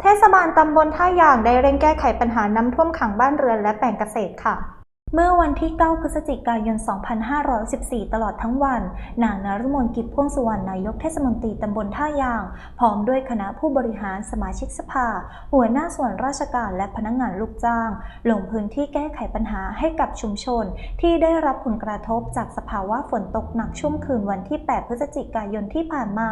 เทศบาลตำบลท่ายางได้เร่งแก้ไขปัญหาน้ำท่วมขังบ้านเรือนและแปลงเกษตรค่ะ เมื่อวันที่ 9 พฤศจิกายน 2514 ตลอดทั้งวัน นางนฤมลกิจพ่วงสุวรรณ นายกเทศมนตรีตำบลท่ายาง พร้อมด้วยคณะผู้บริหารสมาชิกสภา หัวหน้าส่วนราชการและพนักงานลูกจ้าง ลงพื้นที่แก้ไขปัญหาให้กับชุมชน ที่ได้รับผลกระทบจากสภาวะฝนตกหนักช่วงคืนวันที่ 8 พฤศจิกายนที่ผ่านมา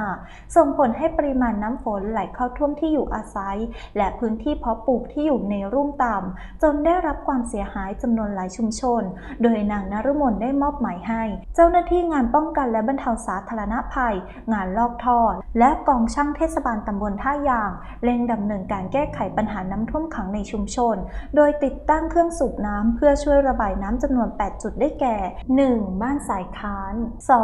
ส่งผลให้ปริมาณน้ำฝนไหลเข้าท่วมที่อยู่อาศัย และพื้นที่เพาะปลูกที่อยู่ในรุ่มต่ำจนได้รับความเสียหายจำนวนหลายชุมชน โดยนางนฤมลได้มอบหมายให้ เจ้าหน้าที่งานป้องกันและบรรเทาสาธารณภัย งานลอกท่อและกองช่างเทศบาลตำบลท่ายางเร่งดำเนินการแก้ไขปัญหาน้ำท่วมขังในชุมชน โดยติดตั้งเครื่องสูบน้ำเพื่อช่วยระบายน้ำจำนวน 8 จุดได้แก่ 1. บ้านสายค้าน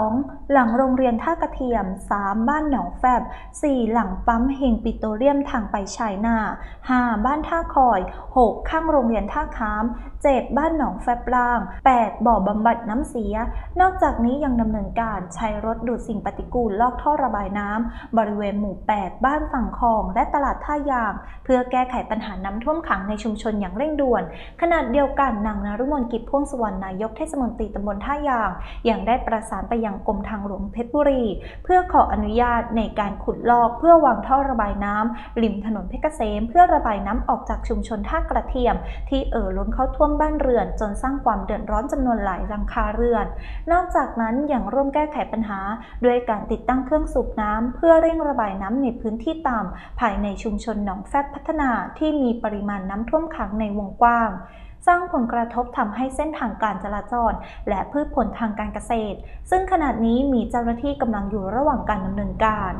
2. หลังโรงเรียนท่ากระเทียม 3. บ้านหนองแฟบ 4. หลังปั๊มเฮงปิโตรเลียมทางไปชายนา 5. บ้านท่าคอย 6. ข้างโรงเรียนท่าค้าม 7. บ้านหนองแฟบล่าง 8. บ่อบำบัดน้ำเสีย นอกจากนี้ยังดำเนินการใช้รถดูดสิ่งปฏิกูลลอกท่อระบายน้ำบริเวณหมู่ 8 บ้านฝั่งคลอง และตลาดท่ายาง เพื่อแก้ไขปัญหาน้ำท่วมขังในชุมชนอย่างเร่งด่วน ขณะเดียวกันนางนรุมนกิจพ่วงสวรรณนายกเทศมนตรีตำบลท่ายาง ยังได้ประสานไปยังกรมทางหลวงเพชรบุรี เพื่อขออนุญาตในการขุดลอก เพื่อวางท่อระบายน้ำริมถนนเพชรเกษม เพื่อระบายน้ำออกจากชุมชนท่ากระเทียม ที่เอ่อล้นเข้าท่วมบ้านเรือนจนสร้างความเดือดร้อนจำนวนหลายหลังคาเรือน นอกจากนั้นยังร่วมแก้ไขปัญหา ด้วยการติดตั้งเครื่องสูบน้ำเพื่อเร่งระบายน้ำในพื้นที่ต่ำภายในชุมชนหนองแฟบพัฒนาที่มีปริมาณน้ำท่วมขังในวงกว้างสร้างผลกระทบทำให้เส้นทางการจราจร และพืชผลทางการเกษตร ซึ่งขณะนี้มีเจ้าหน้าที่กำลังอยู่ระหว่างการดำเนินการ